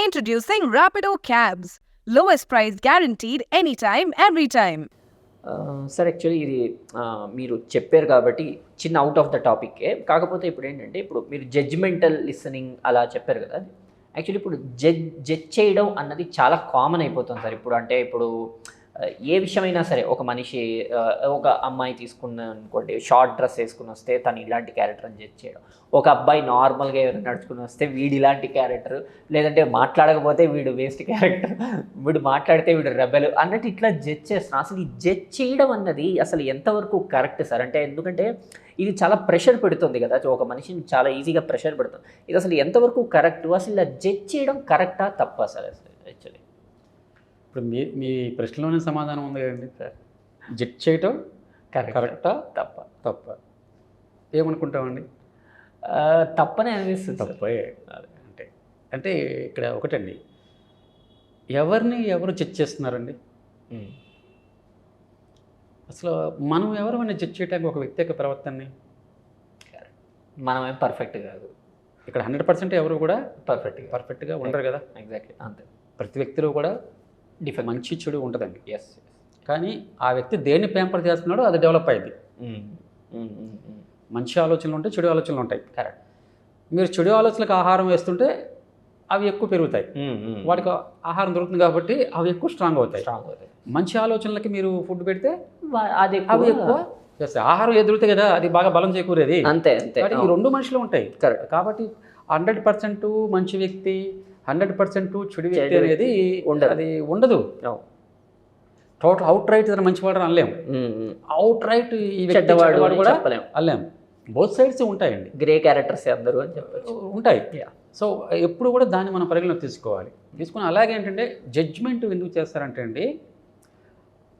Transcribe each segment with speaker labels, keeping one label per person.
Speaker 1: Introducing Rapido Cabs. Lowest price guaranteed anytime, every time.
Speaker 2: Sir actually ఇది మీరు చెప్పారు కాబట్టి చిన్న అవుట్ ఆఫ్ ద టాపిక్కే కాకపోతే ఇప్పుడు ఏంటంటే ఇప్పుడు మీరు జడ్జిమెంటల్ లిసనింగ్ అలా చెప్పారు కదా యాక్చువల్లీ ఇప్పుడు జడ్జ్ జడ్జ్ చేయడం అన్నది చాలా కామన్ అయిపోతుంది సార్ ఇప్పుడు అంటే ఇప్పుడు ఏ విషయమైనా సరే ఒక మనిషి ఒక అమ్మాయి తీసుకున్న అనుకోండి షార్ట్ డ్రెస్ వేసుకుని వస్తే తను ఇలాంటి క్యారెక్టర్ అని జడ్జ్ చేయడం. ఒక అబ్బాయి నార్మల్గా ఎవరైనా నడుచుకుని వస్తే వీడు ఇలాంటి క్యారెక్టర్ లేదంటే మాట్లాడకపోతే వీడు వేస్ట్ క్యారెక్టర్ వీడు మాట్లాడితే వీడు రెబెల్ అన్నట్టు ఇట్లా జడ్జ్ చేస్తున్నాం. అసలు ఈ జడ్జ్ చేయడం అన్నది అసలు ఎంతవరకు కరెక్ట్ సార్? అంటే ఎందుకంటే ఇది చాలా ప్రెషర్ పెడుతుంది కదా. ఒక మనిషిని చాలా ఈజీగా ప్రెషర్ పెడుతుంది. ఇది అసలు ఎంతవరకు కరెక్ట్? అసలు ఇలా జడ్జ్ చేయడం కరెక్టా? తప్ప సార్ అసలు?
Speaker 3: ఇప్పుడు మీ మీ ప్రశ్నలోనే సమాధానం ఉంది కదండి జడ్జ్ చేయటం
Speaker 2: కరెక్ట్
Speaker 3: కరెక్టా
Speaker 2: తప్ప.
Speaker 3: తప్ప. ఏమనుకుంటామండి?
Speaker 2: తప్పనే అనిపిస్తుంది.
Speaker 3: తప్పే. అంటే అంటే ఇక్కడ ఒకటండి. ఎవరిని ఎవరు జడ్జ్ చేస్తున్నారండి. అసలు మనం ఎవరైనా జడ్జ్ చేయడానికి ఒక వ్యక్తి యొక్క ప్రవర్తనని
Speaker 2: మనమేం పర్ఫెక్ట్ కాదు.
Speaker 3: ఇక్కడ హండ్రెడ్ పర్సెంట్ ఎవరు కూడా
Speaker 2: పర్ఫెక్ట్గా
Speaker 3: పర్ఫెక్ట్గా ఉండరు కదా.
Speaker 2: ఎగ్జాక్ట్లీ అంతే.
Speaker 3: ప్రతి వ్యక్తిలో కూడా
Speaker 2: డిఫెక్ట్
Speaker 3: మంచి చెడు ఉంటుందండి.
Speaker 2: ఎస్
Speaker 3: కానీ ఆ వ్యక్తి దేన్ని ప్యాంపర్ చేస్తున్నాడో అది డెవలప్ అయ్యింది మంచి ఆలోచనలు ఉంటాయి చెడు ఆలోచనలు ఉంటాయి.
Speaker 2: కరెక్ట్
Speaker 3: మీరు చెడు ఆలోచనలకు ఆహారం వేస్తుంటే అవి ఎక్కువ పెరుగుతాయి. వాటికి ఆహారం దొరుకుతుంది కాబట్టి అవి ఎక్కువ స్ట్రాంగ్ అవుతాయి.
Speaker 2: స్ట్రాంగ్ అవుతుంది
Speaker 3: మంచి ఆలోచనలకి మీరు ఫుడ్ పెడితే
Speaker 2: అది
Speaker 3: అవి
Speaker 2: ఎక్కువ
Speaker 3: చేస్తాయి ఆహారం ఏది దొరుకుతాయి కదా అది బాగా బలం చేకూరేది.
Speaker 2: అంతే అంతే.
Speaker 3: ఈ రెండు మనుషులు ఉంటాయి.
Speaker 2: కరెక్ట్
Speaker 3: కాబట్టి హండ్రెడ్ పర్సెంట్ మంచి వ్యక్తి హండ్రెడ్ పర్సెంట్ చెడు వ్యక్తి అనేది
Speaker 2: ఉండదు.
Speaker 3: అది ఉండదు. టోటల్ అవుట్ రైట్ ఇతను మంచివాడు అని అనలేం అవుట్ రైట్ ఈ
Speaker 2: చెడ్డవాడు
Speaker 3: కూడా
Speaker 2: చెప్పలేం
Speaker 3: అనలేం బోత్ సైడ్స్ ఉంటాయండి.
Speaker 2: గ్రే క్యారెక్టర్స్ అందరూ అని చెప్పచ్చు.
Speaker 3: ఉంటాయి. సో ఎప్పుడు కూడా దాన్ని మనం పరిగణలోకి తీసుకోవాలి. తీసుకుని అలాగే ఏంటంటే జడ్జ్మెంట్ ఎందుకు చేస్తారంటే అండి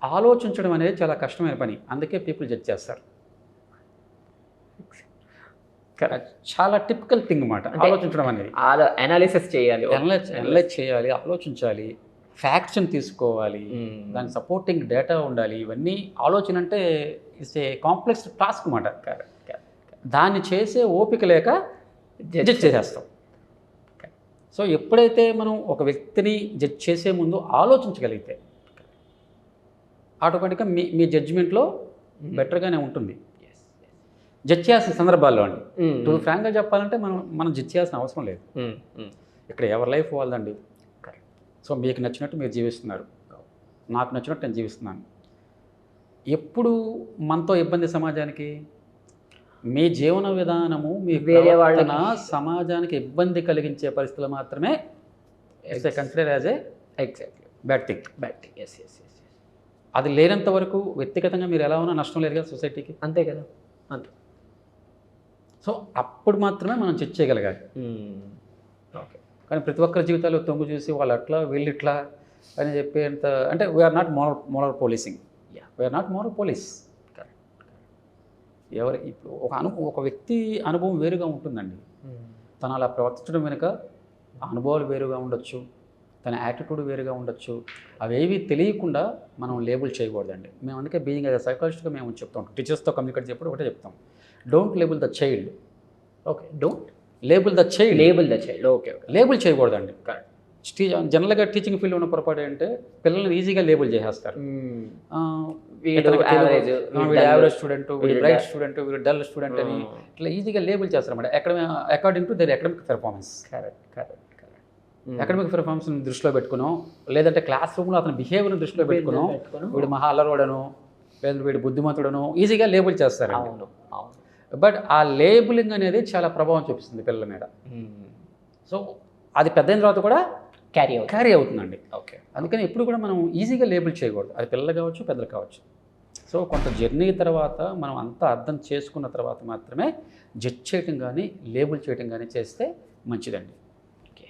Speaker 3: ఆలోచించడం అనేది చాలా కష్టమైన పని. అందుకే పీపుల్ జడ్జ్ చేస్తారు. చాలా టిపికల్ థింగ్ అన్నమాట ఆలోచించడం అనేది.
Speaker 2: అనాలిసిస్ చేయాలి.
Speaker 3: అనలైజ్ చేయాలి ఆలోచించాలి ఫ్యాక్ట్స్ని తీసుకోవాలి. దానికి సపోర్టింగ్ డేటా ఉండాలి ఇవన్నీ ఆలోచన అంటే ఇట్స్ ఏ కాంప్లెక్స్ టాస్క్ అన్నమాట. దాన్ని చేసే ఓపిక లేక జడ్జ్ చేసేస్తాం. సో ఎప్పుడైతే మనం ఒక వ్యక్తిని జడ్జ్ చేసే ముందు ఆలోచించగలిగితే ఆటోమేటిక్గా మీ మీ జడ్జిమెంట్లో బెటర్గానే ఉంటుంది. జడ్జ్ చేయాల్సిన సందర్భాల్లో అండి. టు ఫ్రాంక్గా చెప్పాలంటే మనం మనం జడ్జ్ చేయాల్సిన అవసరం లేదు. ఇక్కడ ఎవరి లైఫ్ వాళ్ళదండి? సో మీకు నచ్చినట్టు మీరు జీవిస్తున్నారు. నాకు నచ్చినట్టు నేను జీవిస్తున్నాను. ఎప్పుడు మనతో ఇబ్బంది సమాజానికి? మీ జీవన విధానము మీ
Speaker 2: వేరే
Speaker 3: వాళ్ళ సమాజానికి ఇబ్బంది కలిగించే పరిస్థితులు మాత్రమే it's consider as a
Speaker 2: exactly
Speaker 3: bad thing
Speaker 2: but yes yes yes
Speaker 3: అది లేనంత వరకు వ్యక్తిగతంగా మీరు ఎలా ఉన్నా నష్టం లేదు కదా సొసైటీకి.
Speaker 2: అంతే కదా. అంతే.
Speaker 3: సో అప్పుడు మాత్రమే మనం చెక్ చేయగలగాలి.
Speaker 2: ఓకే
Speaker 3: కానీ ప్రతి ఒక్కరి జీవితాల్లో తొంగు చూసి వాళ్ళు అట్లా వీళ్ళు ఇట్లా అని చెప్పేంత అంటే we're not moral moral policing
Speaker 2: Yeah.
Speaker 3: We're not moral police ఎవరి ఇప్పుడు ఒక అను ఒక వ్యక్తి అనుభవం వేరుగా ఉంటుందండి. తను అలా ప్రవర్తించడం వెనుక అనుభవాలు వేరుగా ఉండొచ్చు తన యాటిట్యూడ్ వేరుగా ఉండొచ్చు. అవేవి తెలియకుండా మనం లేబుల్ చేయకూడదండి. మేము అందుకే బీయింగ్ యాజ్ సైకాలజిస్ట్గా మేము చెప్తాం టీచర్స్తో కమ్యూనికేట్ చెప్పడం ఒకటే చెప్తాం. Don't label the child
Speaker 2: okay don't
Speaker 3: label the child
Speaker 2: label the child okay okay
Speaker 3: label చేయకూడదండి.
Speaker 2: కరెక్ట్
Speaker 3: టీ జనరల్గా టీచింగ్ ఫీల్డ్ ఉన్న పొరపాటు ఏంటంటే పిల్లల్ని ఈజీగా లేబుల్ చేసేస్తారు. యావరేజ్ స్టూడెంట్ వీడు బ్రైట్. స్టూడెంట్ వీడు డల్ స్టూడెంట్ అని ఇట్లా ఈజీగా లేబుల్ చేస్తారు అన్నమాట academy according to their academic performance
Speaker 2: correct correct
Speaker 3: academic performance దృష్టిలో పెట్టుకునో లేదంటే క్లాస్ రూమ్లో అతని బిహేవియర్ని దృష్టిలో పెట్టుకునో వీడు మహా అల్లరోడను లేదంటే వీడు బుద్ధిమంతుడను ఈజీగా లేబుల్ చేస్తారు
Speaker 2: అవును అవును.
Speaker 3: బట్ ఆ లేబులింగ్ అనేది చాలా ప్రభావం చూపిస్తుంది పిల్లల మీద. సో అది పెద్ద అయిన తర్వాత కూడా
Speaker 2: క్యారీ
Speaker 3: క్యారీ అవుతుందండి.
Speaker 2: ఓకే
Speaker 3: అందుకని ఎప్పుడు కూడా మనం ఈజీగా లేబుల్ చేయకూడదు. అది పిల్లలు కావచ్చు పెద్దలు కావచ్చు. సో కొంత జర్నీ తర్వాత మనం అంతా అర్థం చేసుకున్న తర్వాత మాత్రమే జడ్జ్ చేయటం కానీ లేబుల్ చేయటం కానీ చేస్తే మంచిదండి.
Speaker 2: Okay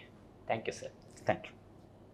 Speaker 2: thank you sir
Speaker 3: thank you